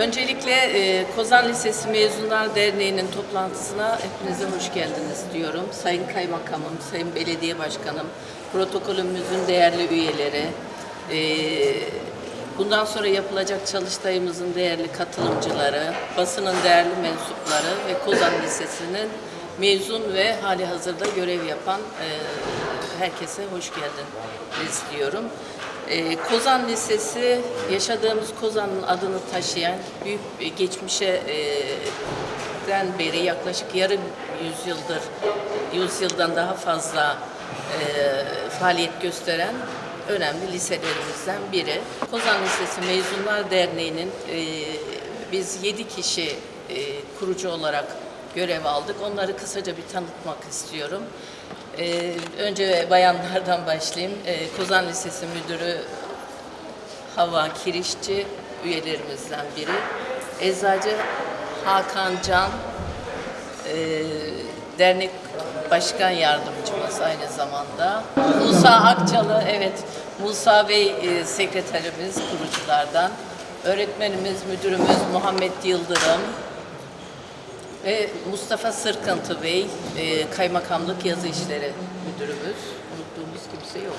Öncelikle e, Kozan Lisesi Mezunlar Derneği'nin toplantısına hepinize hoş geldiniz diyorum. Sayın Kaymakamım, Sayın Belediye Başkanım, protokolümüzün değerli üyeleri, e, bundan sonra yapılacak çalıştayımızın değerli katılımcıları, basının değerli mensupları ve Kozan Lisesi'nin mezun ve hali hazırda görev yapan e, herkese hoş geldiniz diyorum. Ee, Kozan Lisesi yaşadığımız Kozan'ın adını taşıyan büyük geçmişe e, den beri yaklaşık yarım yüzyıldır, yüzyıldan daha fazla e, faaliyet gösteren önemli liselerimizden biri. Kozan Lisesi Mezunlar Derneği'nin e, biz yedi kişi e, kurucu olarak görev aldık. Onları kısaca bir tanıtmak istiyorum. Ee, önce bayanlardan başlayayım. Ee, Kozan Lisesi Müdürü Hava Kirişçi üyelerimizden biri. Eczacı Hakan Can, ee, dernek başkan yardımcımız aynı zamanda. Musa Akçalı, evet Musa Bey e, sekreterimiz kuruculardan. Öğretmenimiz, müdürümüz Muhammed Yıldırım, ve Mustafa Sırkıntı Bey, e, Kaymakamlık Yazı İşleri Müdürümüz. Unuttuğumuz kimse yok.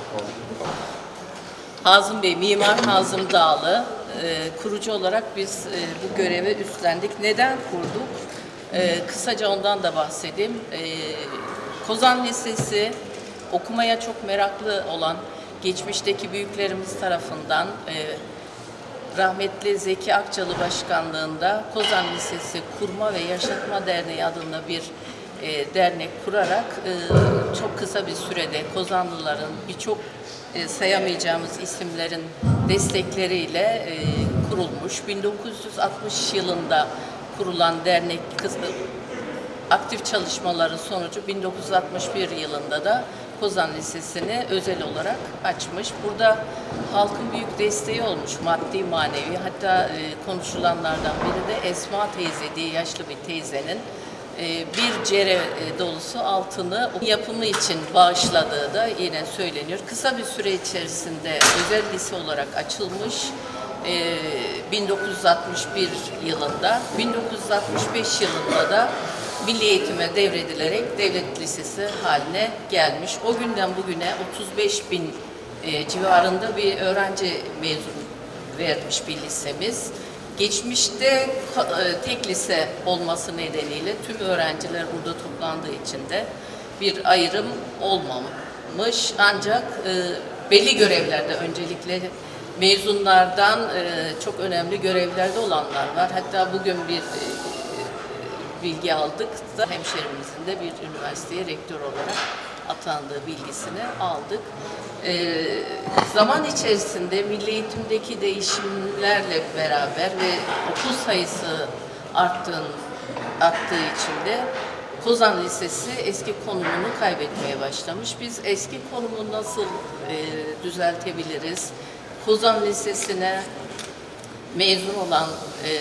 Hazım Bey, Mimar Hazım Dağlı. E, kurucu olarak biz e, bu görevi üstlendik. Neden kurduk? E, kısaca ondan da bahsedeyim. E, Kozan Lisesi okumaya çok meraklı olan geçmişteki büyüklerimiz tarafından e, rahmetli Zeki Akçalı başkanlığında Kozan Lisesi Kurma ve Yaşatma Derneği adında bir e, dernek kurarak e, çok kısa bir sürede Kozanlıların birçok e, sayamayacağımız isimlerin destekleriyle e, kurulmuş. 1960 yılında kurulan dernek aktif çalışmaları sonucu 1961 yılında da Kozan Lisesi'ni özel olarak açmış. Burada halkın büyük desteği olmuş maddi manevi. Hatta e, konuşulanlardan biri de Esma teyze diye yaşlı bir teyzenin e, bir cere e, dolusu altını yapımı için bağışladığı da yine söyleniyor. Kısa bir süre içerisinde özel lise olarak açılmış. e, 1961 yılında, 1965 yılında da milli eğitime devredilerek devlet lisesi haline gelmiş. O günden bugüne 35 bin e, civarında bir öğrenci mezun vermiş bir lisemiz. Geçmişte e, tek lise olması nedeniyle tüm öğrenciler burada toplandığı için de bir ayrım olmamış. Ancak e, belli görevlerde öncelikle mezunlardan e, çok önemli görevlerde olanlar var. Hatta bugün bir e, bilgi aldık da hemşerimizin de bir üniversiteye rektör olarak atandığı bilgisini aldık. Ee, zaman içerisinde milli eğitimdeki değişimlerle beraber ve okul sayısı arttığın, arttığı için de Kozan Lisesi eski konumunu kaybetmeye başlamış. Biz eski konumu nasıl e, düzeltebiliriz? Kozan Lisesi'ne mezun olan e,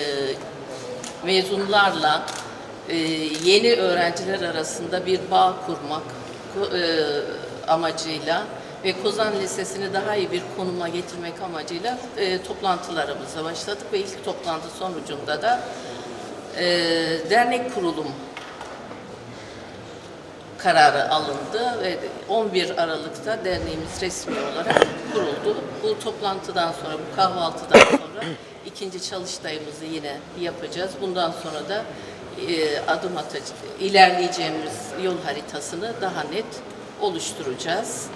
mezunlarla yeni öğrenciler arasında bir bağ kurmak e, amacıyla ve Kozan Lisesi'ni daha iyi bir konuma getirmek amacıyla e, toplantılarımıza başladık ve ilk toplantı sonucunda da e, dernek kurulum kararı alındı ve 11 Aralık'ta derneğimiz resmi olarak kuruldu. Bu toplantıdan sonra, bu kahvaltıdan sonra ikinci çalıştayımızı yine yapacağız. Bundan sonra da adım atacağız, ilerleyeceğimiz yol haritasını daha net oluşturacağız.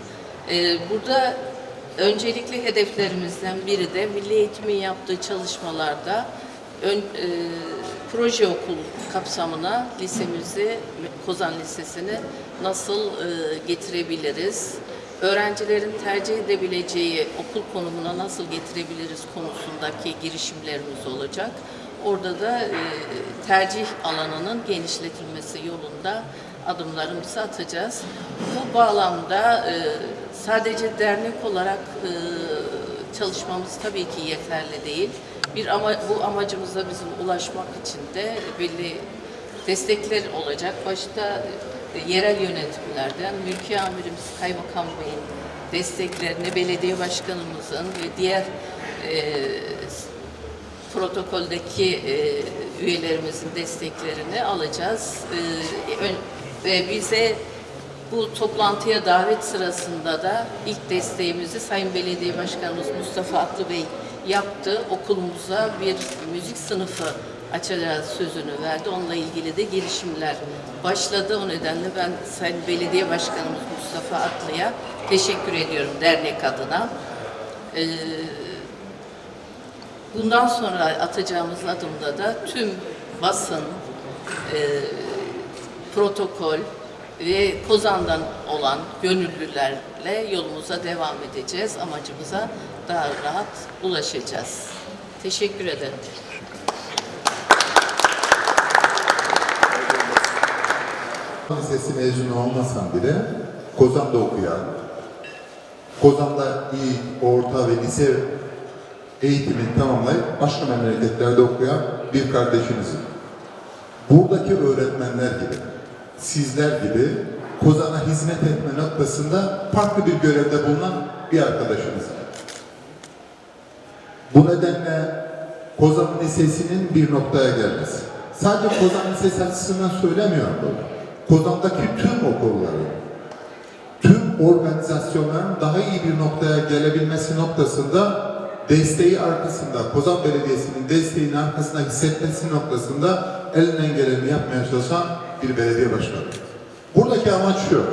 E, burada öncelikli hedeflerimizden biri de Milli Eğitim'in yaptığı çalışmalarda ön, e, proje okul kapsamına lisemizi, Kozan Lisesi'ni nasıl e, getirebiliriz? Öğrencilerin tercih edebileceği okul konumuna nasıl getirebiliriz konusundaki girişimlerimiz olacak. Orada da e, tercih alanının genişletilmesi yolunda adımlarımızı atacağız. Bu bağlamda e, sadece dernek olarak e, çalışmamız tabii ki yeterli değil. Bir ama bu amacımıza bizim ulaşmak için de belli destekler olacak. Başta yerel yönetimlerden, mülki amirimiz Kaymakam Bey'in desteklerini, belediye başkanımızın ve diğer e, protokoldeki e, üyelerimizin desteklerini alacağız. E, ve bize bu toplantıya davet sırasında da ilk desteğimizi Sayın Belediye Başkanımız Mustafa Atlı Bey yaptı. Okulumuza bir müzik sınıfı açacağız sözünü verdi. Onunla ilgili de girişimler başladı. O nedenle ben Sayın Belediye Başkanımız Mustafa Atlı'ya teşekkür ediyorum dernek adına. Ee, bundan sonra atacağımız adımda da tüm basın, e, protokol ve Kozan'dan olan gönüllülerle yolumuza devam edeceğiz. Amacımıza daha rahat ulaşacağız. Teşekkür ederim. Lisesi mezunu olmasam bile Kozan'da okuyan, Kozan'da iyi orta ve lise eğitimini tamamlayıp başka memleketlerde okuyan bir kardeşinizim. Buradaki öğretmenler gibi, sizler gibi Kozan'a hizmet etme noktasında farklı bir görevde bulunan bir arkadaşınız. Bu nedenle Kozan Lisesi'nin bir noktaya gelmesi. Sadece Kozan Lisesi açısından söylemiyorum bunu. Kozan'daki tüm okulların, tüm organizasyonların daha iyi bir noktaya gelebilmesi noktasında desteği arkasında, Kozan Belediyesi'nin desteğini arkasında hissetmesi noktasında elinden geleni yapmaya çalışan bir belediye başkanı. Buradaki amaç şu,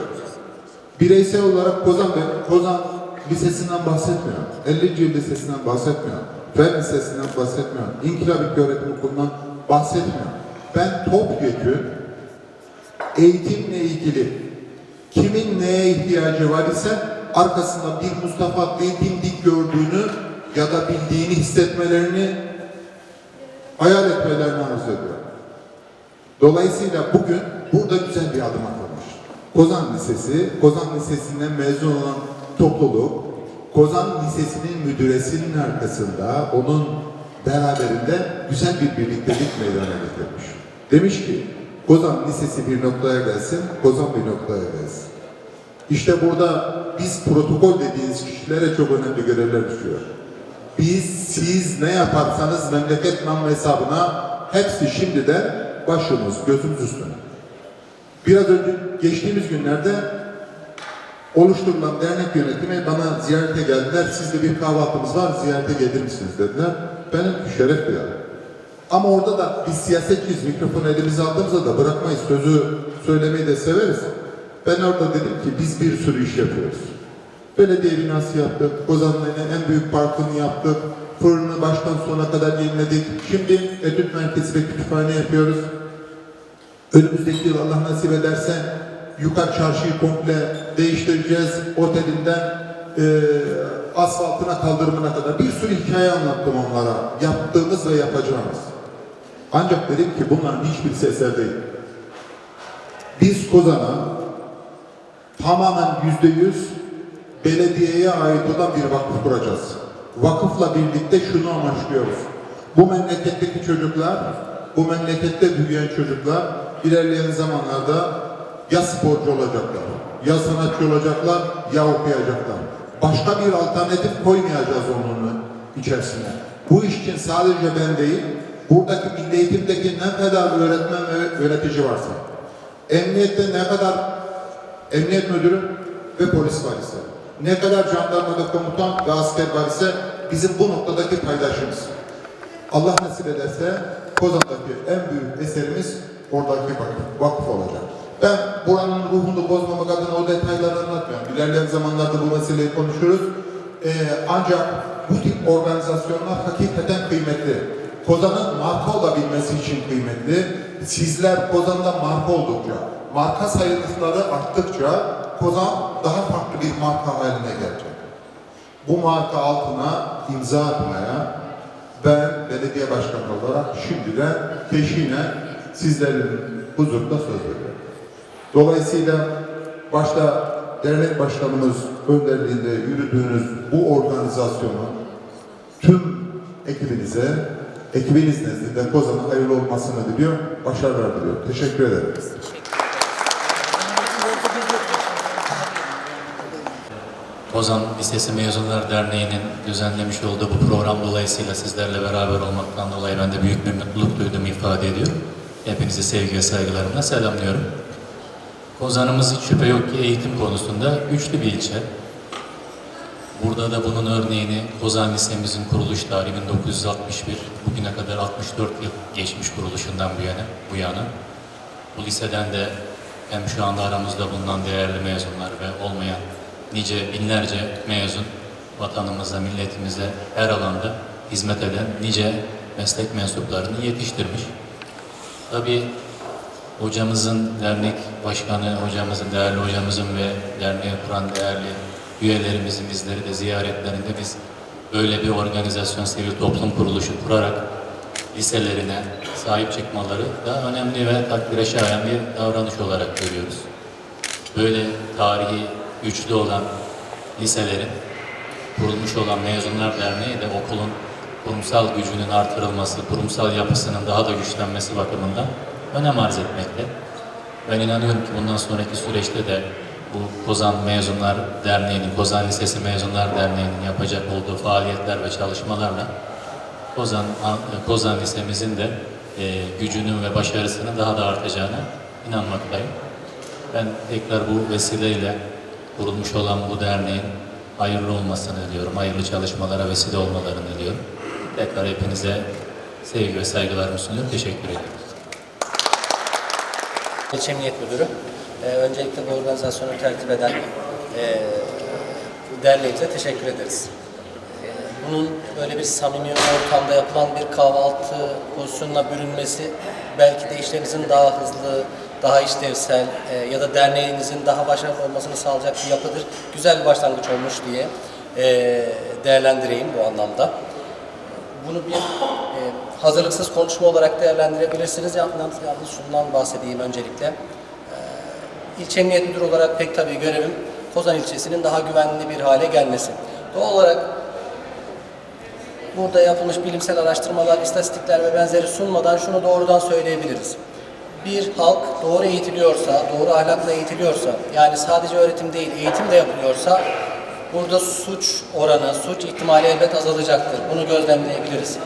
bireysel olarak Kozan Kozan Lisesi'nden bahsetmiyorum. 50. Yıl Lisesi'nden bahsetmiyorum. Fen Lisesi'nden bahsetmiyorum. İnkılap Öğretim Okulu'ndan bahsetmiyorum. Ben topyekün eğitimle ilgili kimin neye ihtiyacı var ise arkasında bir Mustafa Akbey'in dimdik gördüğünü ya da bildiğini hissetmelerini hayal etmelerini arzu ediyorum. Dolayısıyla bugün burada güzel bir adım atılmış. Kozan Lisesi, Kozan Lisesi'nden mezun olan topluluk, Kozan Lisesi'nin müdüresinin arkasında onun beraberinde güzel bir birliktelik meydana getirmiş. Demiş ki, Kozan Lisesi bir noktaya gelsin, Kozan bir noktaya gelsin. İşte burada biz protokol dediğiniz kişilere çok önemli görevler düşüyor. Biz, siz ne yaparsanız memleket nam hesabına hepsi şimdiden başımız, gözümüz üstüne. Biraz önce geçtiğimiz günlerde oluşturulan dernek yönetimi bana ziyarete geldiler. Sizde bir kahvaltımız var, ziyarete gelir misiniz dediler. Benim şeref duyarım. Ama orada da biz siyasetçiyiz, mikrofonu elimize aldığımızda da bırakmayız, sözü söylemeyi de severiz. Ben orada dedim ki biz bir sürü iş yapıyoruz. Belediye binası yaptık, Kozan'ın en büyük parkını yaptık, fırını baştan sona kadar yeniledik. Şimdi etüt merkezi ve kütüphane yapıyoruz. Önümüzdeki yıl Allah nasip ederse yukarı çarşıyı komple değiştireceğiz. Otelinden e, asfaltına kaldırımına kadar bir sürü hikaye anlattım onlara. Yaptığımız ve yapacağımız. Ancak dedim ki bunların hiçbirisi eser değil. Biz Kozan'a tamamen yüzde yüz belediyeye ait olan bir vakıf kuracağız. Vakıfla birlikte şunu amaçlıyoruz. Bu memleketteki çocuklar, bu memlekette büyüyen çocuklar ilerleyen zamanlarda ya sporcu olacaklar, ya sanatçı olacaklar, ya okuyacaklar. Başka bir alternatif koymayacağız onun içerisine. Bu iş için sadece ben değil, buradaki milli eğitimdeki ne kadar öğretmen ve öğretici varsa, emniyette ne kadar emniyet müdürü ve polis var ise, ne kadar jandarmada komutan ve asker var ise bizim bu noktadaki paydaşımız. Allah nasip ederse Kozan'daki en büyük eserimiz oradaki vakıf, vakıf olacak. Ben buranın ruhunu bozmamak adına o detayları anlatmıyorum. İlerleyen zamanlarda bu meseleyi konuşuruz. Ee, ancak bu tip organizasyonlar hakikaten kıymetli. Kozan'ın marka olabilmesi için kıymetli. Sizler Kozan'da marka oldukça, marka sayıları arttıkça Kozan daha farklı bir marka haline gelecek. Bu marka altına imza atmaya ben belediye başkanı olarak şimdiden peşine sizlerin huzurunda söz veriyorum. Dolayısıyla başta dernek başkanımız önderliğinde yürüdüğünüz bu organizasyonu tüm ekibinize, ekibiniz nezdinde Kozan'a hayırlı olmasını diliyor, başarılar diliyorum. Teşekkür ederim. Kozan Lisesi Mezunlar Derneği'nin düzenlemiş olduğu bu program dolayısıyla sizlerle beraber olmaktan dolayı ben de büyük bir mutluluk duyduğumu ifade ediyorum. Hepinizi sevgi ve saygılarımla selamlıyorum. Kozan'ımız hiç şüphe yok ki eğitim konusunda güçlü bir ilçe. Burada da bunun örneğini Kozan Lisemizin kuruluş tarihi 1961, bugüne kadar 64 yıl geçmiş kuruluşundan bu yana. Bu yana. Bu liseden de hem şu anda aramızda bulunan değerli mezunlar ve olmayan nice binlerce mezun vatanımıza, milletimize her alanda hizmet eden nice meslek mensuplarını yetiştirmiş. Tabii hocamızın, dernek başkanı hocamızın, değerli hocamızın ve derneği kuran değerli üyelerimizin bizleri de ziyaretlerinde biz böyle bir organizasyon, sivil toplum kuruluşu kurarak liselerine sahip çıkmaları da önemli ve takdire şayan bir davranış olarak görüyoruz. Böyle tarihi güçlü olan liselerin kurulmuş olan Mezunlar Derneği de okulun kurumsal gücünün artırılması, kurumsal yapısının daha da güçlenmesi bakımından önem arz etmekte. Ben inanıyorum ki bundan sonraki süreçte de bu Kozan Mezunlar Derneği'nin, Kozan Lisesi Mezunlar Derneği'nin yapacak olduğu faaliyetler ve çalışmalarla Kozan, Kozan Lisemizin de e, gücünün ve başarısının daha da artacağına inanmaktayım. Ben tekrar bu vesileyle kurulmuş olan bu derneğin hayırlı olmasını diliyorum. Hayırlı çalışmalara vesile olmalarını diliyorum. Tekrar hepinize sevgi ve saygılarımı sunuyorum. Teşekkür ediyorum. İlçe Emniyet Müdürü. Ee, öncelikle bu organizasyonu tertip eden e, derneğimize teşekkür ederiz. Ee, bunun böyle bir samimi ortamda yapılan bir kahvaltı pozisyonuna bürünmesi belki de işlerinizin daha hızlı, daha işlevsel e, ya da derneğinizin daha başarılı olmasını sağlayacak bir yapıdır. Güzel bir başlangıç olmuş diye e, değerlendireyim bu anlamda. Bunu bir e, hazırlıksız konuşma olarak değerlendirebilirsiniz. Yalnız, yalnız şundan bahsedeyim öncelikle. E, İlçe Emniyet Müdürü olarak pek tabii görevim Kozan ilçesinin daha güvenli bir hale gelmesi. Doğal olarak burada yapılmış bilimsel araştırmalar, istatistikler ve benzeri sunmadan şunu doğrudan söyleyebiliriz. Bir halk doğru eğitiliyorsa, doğru ahlakla eğitiliyorsa, yani sadece öğretim değil, eğitim de yapılıyorsa burada suç oranı, suç ihtimali elbet azalacaktır. Bunu gözlemleyebiliriz.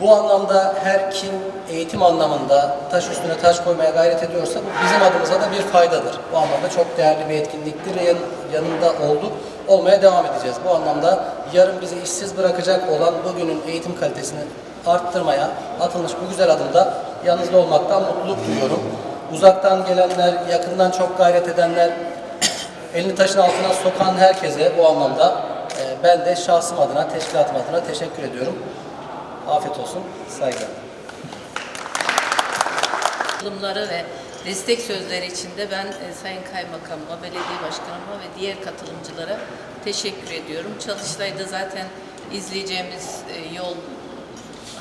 Bu anlamda her kim eğitim anlamında taş üstüne taş koymaya gayret ediyorsa bu bizim adımıza da bir faydadır. Bu anlamda çok değerli bir etkinliktir yan- yanında olduk, olmaya devam edeceğiz. Bu anlamda yarın bizi işsiz bırakacak olan bugünün eğitim kalitesini arttırmaya atılmış bu güzel adımda yanınızda olmaktan mutluluk duyuyorum. Uzaktan gelenler, yakından çok gayret edenler, elini taşın altına sokan herkese bu anlamda e, ben de şahsım adına, teşkilatım adına teşekkür ediyorum. Afiyet olsun, saygılar. Katılımları ve destek sözleri için de ben e, Sayın Kaymakamıma, Belediye Başkanıma ve diğer katılımcılara teşekkür ediyorum. Çalıştay'da zaten izleyeceğimiz e, yol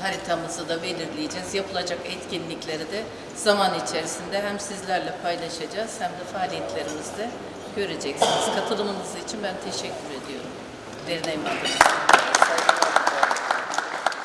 haritamızı da belirleyeceğiz. Yapılacak etkinlikleri de zaman içerisinde hem sizlerle paylaşacağız hem de faaliyetlerimizde göreceksiniz. Katılımınız için ben teşekkür ediyorum. Derneğim adına.